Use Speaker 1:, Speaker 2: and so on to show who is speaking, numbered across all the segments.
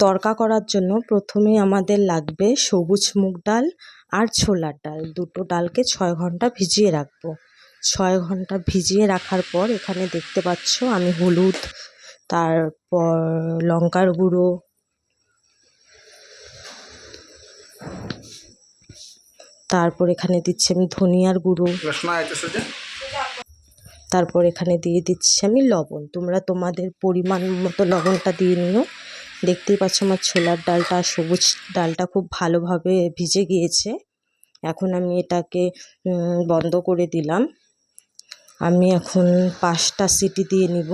Speaker 1: তড়কা করার জন্য প্রথমে আমাদের লাগবে সবুজ মুগ ডাল আর ছোলার ডাল। দুটো ডালকে ছয় ঘণ্টা ভিজিয়ে রাখব। ছয় ঘণ্টা ভিজিয়ে রাখার পর এখানে দেখতে পাচ্ছ আমি হলুদ তারপর লঙ্কার গুঁড়ো তারপর এখানে দিচ্ছি আমি ধনিয়ার গুঁড়ো। তারপর এখানে দিয়ে দিচ্ছি আমি লবণ। তোমরা তোমাদের পরিমাণ মতো লবণটা দিয়ে নিও। দেখতেই পাচ্ছ আমার ছোলার ডালটা, সবুজ ডালটা খুব ভালোভাবে ভিজে গিয়েছে। এখন আমি এটাকে বন্ধ করে দিলাম। আমি এখন পাঁচটা সিটি দিয়ে নিব।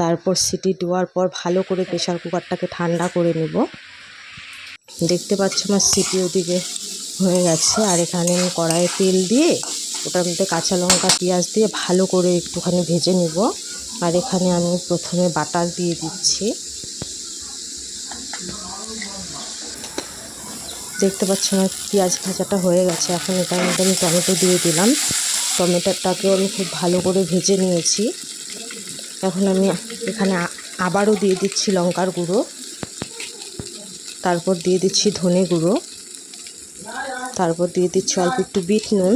Speaker 1: তারপর সিটি দেওয়ার পর ভালো করে প্রেশার কুকারটাকে ঠান্ডা করে নেব। দেখতে পাচ্ছ আমার সিটি ওদিকে হয়ে গেছে। আর এখানে আমি কড়াইয়ে তেল দিয়ে, ওটার মধ্যে কাঁচা লঙ্কা, পেঁয়াজ দিয়ে ভালো করে একটুখানি ভেজে নিব। আর এখানে আমি প্রথমে বাটার দিয়ে দিচ্ছি। দেখতে পাচ্ছ আমার পেঁয়াজ ভাজাটা হয়ে গেছে। এখন এটার মধ্যে আমি টমেটো দিয়ে দিলাম। টমেটোটাকেও আমি খুব ভালো করে ভেজে নিয়েছি। এখন আমি এখানে আবারও দিয়ে দিচ্ছি লঙ্কার গুঁড়ো। তারপর দিয়ে দিচ্ছি ধনে গুঁড়ো। তারপর দিয়ে দিচ্ছি অল্প একটু বিট নুন।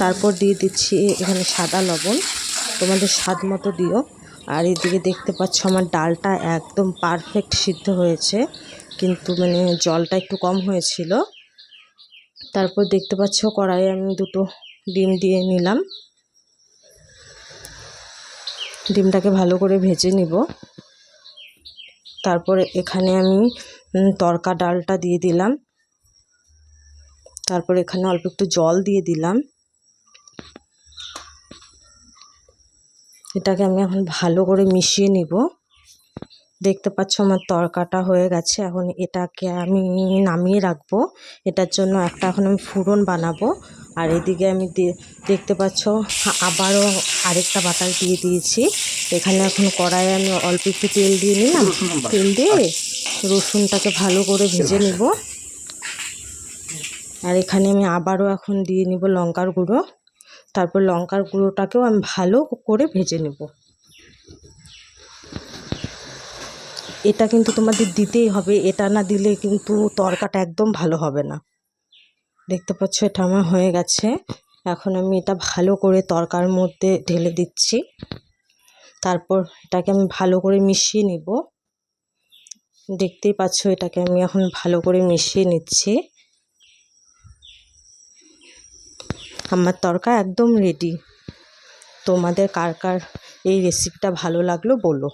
Speaker 1: তারপর দিয়ে দিচ্ছি এখানে সাদা লবণ। তোমাদের স্বাদ মতো দিও। আর এদিকে দেখতে পাচ্ছ আমার ডালটা একদম পারফেক্ট সিদ্ধ হয়েছে। কিন্তু মানে জলটা একটু কম হয়েছিল। তারপর দেখতে পাচ্ছ কড়াইয়ে আমি দুটো ডিম দিয়ে নিলাম। ডিমটাকে ভালো করে ভেজে নিব। তারপরে এখানে আমি তরকা ডালটা দিয়ে দিলাম। তারপর এখানে অল্প একটু জল দিয়ে দিলাম। এটাকে আমি এখন ভালো করে মিশিয়ে নিব। দেখতে পাচ্ছ আমার তরকাটা হয়ে গেছে। এখন এটাকে আমি নামিয়ে রাখব। এটার জন্য একটা এখন আমি ফুরন বানাবো। আর এদিকে আমি দেখতে পাচ্ছ আবারও আরেকটা বাটার দিয়ে দিয়েছি। এখানে এখন কড়াইয়ে আমি অল্প একটু তেল দিয়ে নিলাম। তেল দিয়ে রসুনটাকে ভালো করে ভেজে নেব। আর এখানে আমি আবারও এখন দিয়ে নিব লঙ্কার গুঁড়ো। তারপর লঙ্কার গুঁড়োটাকেও আমি ভালো করে ভেজে নেব। এটা কিন্তু তোমাদের দিতেই হবে, এটা না দিলে কিন্তু তরকাটা একদম ভালো হবে না। দেখতে পাচ্ছ, এটা আমার হয়ে গেছে। এখন আমি এটা ভালো করে তরকার মধ্যে ঢেলে দিচ্ছি। তারপর এটাকে আমি ভালো করে মিশিয়ে নিব। দেখতেই পাচ্ছ, এটাকে আমি এখন ভালো করে মিশিয়ে নিচ্ছি। আমার তরকা একদম রেডি তোমাদের কার কার এই রেসিপিটা ভালো লাগল বলো।